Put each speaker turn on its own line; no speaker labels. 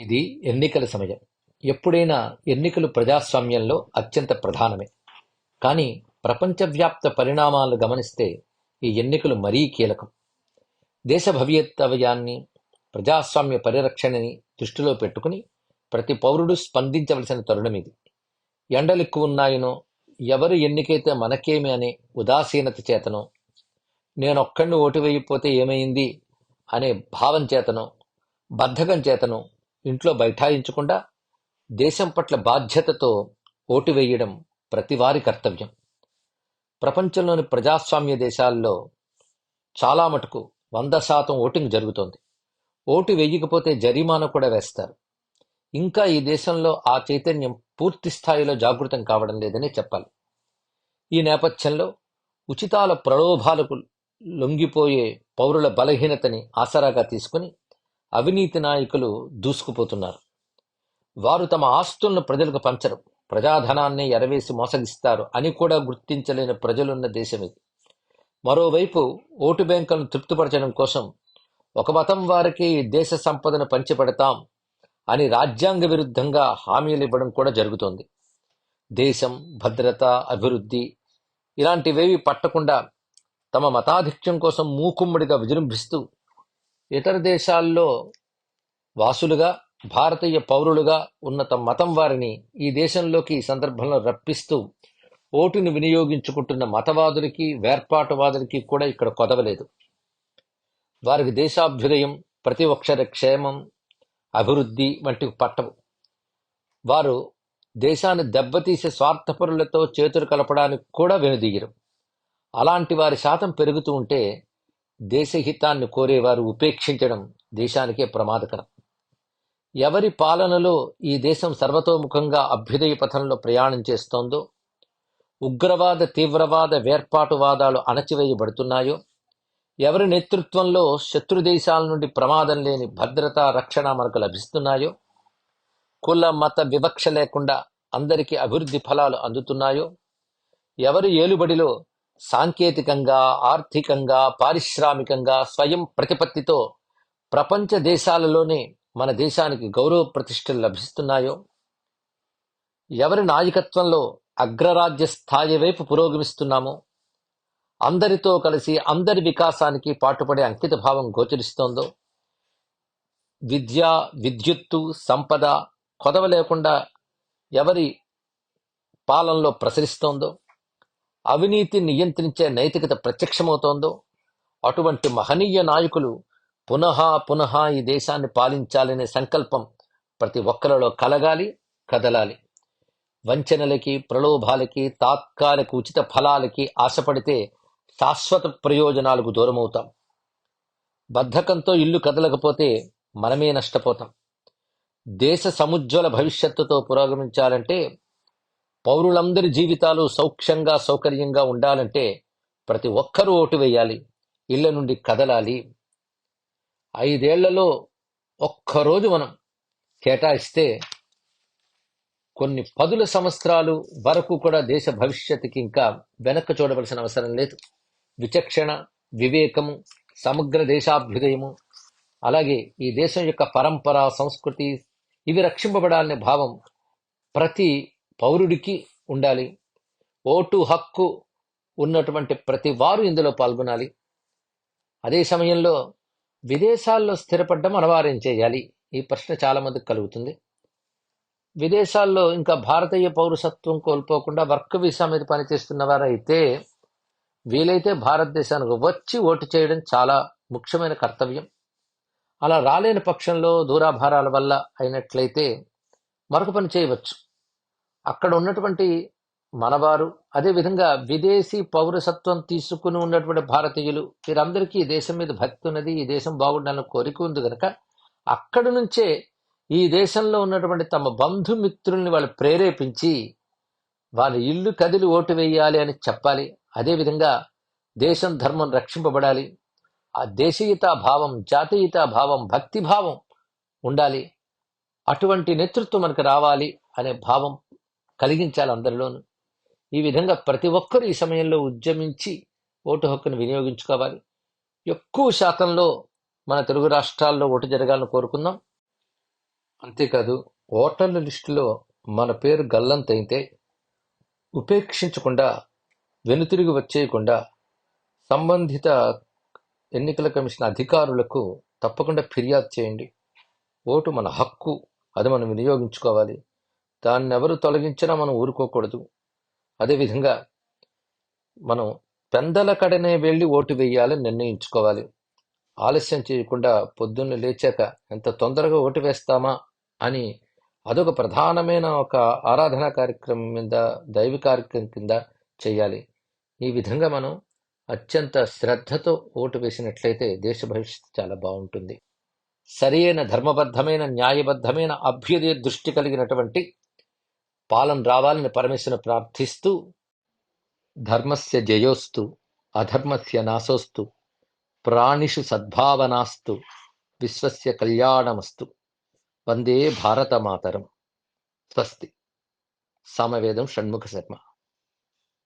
ఇది ఎన్నికల సమయం. ఎప్పుడైనా ఎన్నికలు ప్రజాస్వామ్యంలో అత్యంత ప్రధానమే. కానీ ప్రపంచవ్యాప్త పరిణామాలను గమనిస్తే ఈ ఎన్నికలు మరీ కీలకం. దేశ భవితవ్యాన్ని ప్రజాస్వామ్య పరిరక్షణని దృష్టిలో పెట్టుకుని ప్రతి పౌరుడు స్పందించవలసిన తరుణం ఇది. ఎండలు ఎక్కువ ఉన్నాయనో ఎవరు ఎన్నికైతే మనకేమి అనే ఉదాసీనత చేతనో నేనొక్కడిని ఓటు వేయకపోతే ఏమైంది అనే భావం చేతనో బద్ధకం చేతనో ఇంట్లో బైఠాయించకుండా దేశం పట్ల బాధ్యతతో ఓటు వేయడం ప్రతివారి కర్తవ్యం. ప్రపంచంలోని ప్రజాస్వామ్య దేశాల్లో చాలా మటుకు వంద శాతం ఓటింగ్ జరుగుతోంది. ఓటు వేయకపోతే జరిమానా కూడా వేస్తారు. ఇంకా ఈ దేశంలో ఆ చైతన్యం పూర్తి స్థాయిలో జాగృతం కావడం లేదనే చెప్పాలి. ఈ నేపథ్యంలో ఉచితాల ప్రలోభాలకు లొంగిపోయే పౌరుల బలహీనతని ఆసరాగా తీసుకుని అవినీతి నాయకులు దూసుకుపోతున్నారు. వారు తమ ఆస్తులను ప్రజలకు పంచరు. ప్రజాధనాన్ని ఎరవేసి మోసగిస్తారు అని కూడా గుర్తించలేని ప్రజలున్న దేశం ఇది. మరోవైపు ఓటు బ్యాంకులను తృప్తిపరచడం కోసం ఒక మతం వారికి ఈ దేశ సంపదను పంచిపెడతాం అని రాజ్యాంగ విరుద్ధంగా హామీలు ఇవ్వడం కూడా జరుగుతోంది. దేశం భద్రత అభివృద్ధి ఇలాంటివేవి పట్టకుండా తమ మతాధిక్యం కోసం మూకుమ్మడిగా విజృంభిస్తూ ఇతర దేశాల్లో వాసులుగా భారతీయ పౌరులుగా ఉన్న తమ మతం వారిని ఈ దేశంలోకి ఈ సందర్భంలో రప్పిస్తూ ఓటును వినియోగించుకుంటున్న మతవాదులకి వేర్పాటువాదులకి కూడా ఇక్కడ కొదవలేదు. వారికి దేశాభ్యుదయం ప్రతి ఒక్కరి క్షేమం అభివృద్ధి వంటివి పట్టవు. వారు దేశాన్ని దెబ్బతీసే స్వార్థపరులతో చేతులు కలపడానికి కూడా వెనుదీయరు. అలాంటి వారి శాతం పెరుగుతూ ఉంటే దేశహితాన్ని కోరేవారు ఉపేక్షించడం దేశానికే ప్రమాదకరం. ఎవరి పాలనలో ఈ దేశం సర్వతోముఖంగా అభ్యుదయ పథంలో ప్రయాణం చేస్తోందో ఉగ్రవాద తీవ్రవాద వేర్పాటువాదాలు అణచివేయబడుతున్నాయో ఎవరి నేతృత్వంలో శత్రు దేశాల నుండి ప్రమాదం లేని భద్రత రక్షణ మనకు లభిస్తున్నాయో కుల మత వివక్ష లేకుండా అందరికీ అభివృద్ధి ఫలాలు అందుతున్నాయో ఎవరి ఏలుబడిలో సాంకేతికంగా ఆర్థికంగా పారిశ్రామికంగా స్వయం ప్రతిపత్తితో ప్రపంచ దేశాలలోనే మన దేశానికి గౌరవ ప్రతిష్టలు లభిస్తున్నాయో ఎవరి నాయకత్వంలో అగ్రరాజ్య స్థాయి వైపు పురోగమిస్తున్నామో అందరితో కలిసి అందరి వికాసానికి పాటుపడే అంకిత భావం గోచరిస్తోందో విద్య విద్యుత్తు సంపద కొదవ లేకుండా ఎవరి పాలనలో ప్రసరిస్తోందో అవినీతి నియంత్రించే నైతికత ప్రత్యక్షమవుతోందో అటువంటి మహనీయ నాయకులు పునః పునః ఈ దేశాన్ని పాలించాలనే సంకల్పం ప్రతి ఒక్కరిలో కలగాలి కదలాలి. వంచనలకి ప్రలోభాలకి తాత్కాలిక ఉచిత ఫలాలకి ఆశపడితే శాశ్వత ప్రయోజనాలకు దూరమవుతాం. బద్ధకంతో ఇల్లు కదలకపోతే మనమే నష్టపోతాం. దేశ సముజ్వల భవిష్యత్తుతో పురోగమించాలంటే పౌరులందరి జీవితాలు సౌఖ్యంగా సౌకర్యంగా ఉండాలంటే ప్రతి ఒక్కరూ ఓటు వేయాలి ఇళ్ళ నుండి కదలాలి. ఐదేళ్ళలో ఒక్కరోజు మనం కేటాయిస్తే కొన్ని పదుల సంవత్సరాలు వరకు కూడా దేశ భవిష్యత్తుకి ఇంకా వెనక్కి చూడవలసిన అవసరం లేదు. విచక్షణ వివేకము సమగ్ర దేశాభ్యుదయము అలాగే ఈ దేశం యొక్క పరంపర సంస్కృతి ఇవి రక్షింపబడాలనే భావం ప్రతి పౌరుడికి ఉండాలి. ఓటు హక్కు ఉన్నటువంటి ప్రతి వారు ఇందులో పాల్గొనాలి. అదే సమయంలో విదేశాల్లో స్థిరపడ్డం అనివార్యం చేయాలి. ఈ ప్రశ్న చాలామందికి కలుగుతుంది. విదేశాల్లో ఇంకా భారతీయ పౌరసత్వం కోల్పోకుండా వర్క్ వీసా మీద పనిచేస్తున్న వారైతే వీలైతే భారతదేశానికి వచ్చి ఓటు చేయడం చాలా ముఖ్యమైన కర్తవ్యం. అలా రాలేని పక్షంలో దూరాభారాల వల్ల అయినట్లయితే మరొక పని చేయవచ్చు. అక్కడ ఉన్నటువంటి మనవారు అదేవిధంగా విదేశీ పౌరసత్వం తీసుకుని ఉన్నటువంటి భారతీయులు వీరందరికీ ఈ దేశం మీద భక్తి ఉన్నది ఈ దేశం బాగుండాలని కోరిక ఉంది కనుక అక్కడి నుంచే ఈ దేశంలో ఉన్నటువంటి తమ బంధుమిత్రుల్ని వాళ్ళు ప్రేరేపించి వాళ్ళ ఇల్లు కదిలి ఓటు వేయాలి అని చెప్పాలి. అదేవిధంగా దేశం ధర్మం రక్షింపబడాలి. ఆ దేశీయతా భావం జాతీయతా భావం భక్తి భావం ఉండాలి. అటువంటి నేతృత్వం మనకు రావాలి అనే భావం కలిగించాలి అందరిలోనూ. ఈ విధంగా ప్రతి ఒక్కరూ ఈ సమయంలో ఉద్యమించి ఓటు హక్కును వినియోగించుకోవాలి. ఎక్కువ శాతంలో మన తెలుగు రాష్ట్రాల్లో ఓటు జరగాలని కోరుకుందాం. అంతేకాదు ఓటర్ల లిస్టులో మన పేరు గల్లంతైతే ఉపేక్షించకుండా వెనుతిరిగి వచ్చేయకుండా సంబంధిత ఎన్నికల కమిషన్ అధికారులకు తప్పకుండా ఫిర్యాదు చేయండి. ఓటు మన హక్కు అది మనం వినియోగించుకోవాలి. దాన్ని ఎవరు తొలగించినా మనం ఊరుకోకూడదు. అదేవిధంగా మనం పెందల కడనే వెళ్ళి ఓటు వేయాలని నిర్ణయించుకోవాలి. ఆలస్యం చేయకుండా పొద్దున్న లేచాక ఎంత తొందరగా ఓటు వేస్తామా అని అదొక ప్రధానమైన ఒక ఆరాధనా కార్యక్రమం మీద దైవ కార్యక్రమం కింద చేయాలి. ఈ విధంగా మనం అత్యంత శ్రద్ధతో ఓటు వేసినట్లయితే దేశ భవిష్యత్తు చాలా బాగుంటుంది. సరియైన ధర్మబద్ధమైన న్యాయబద్ధమైన అభ్యుదయ దృష్టి కలిగినటువంటి పాలన రావాలని పరమేశ్వరుని ప్రార్థిస్తూ ధర్మస్య జయోస్తు అధర్మస్య నాశోస్తు ప్రాణిషు సద్భావనాస్తు విశ్వస్య కళ్యాణమస్తు. వందే భారతమాతరం. స్వస్తి. సామవేదం షణ్ముఖ శర్మ.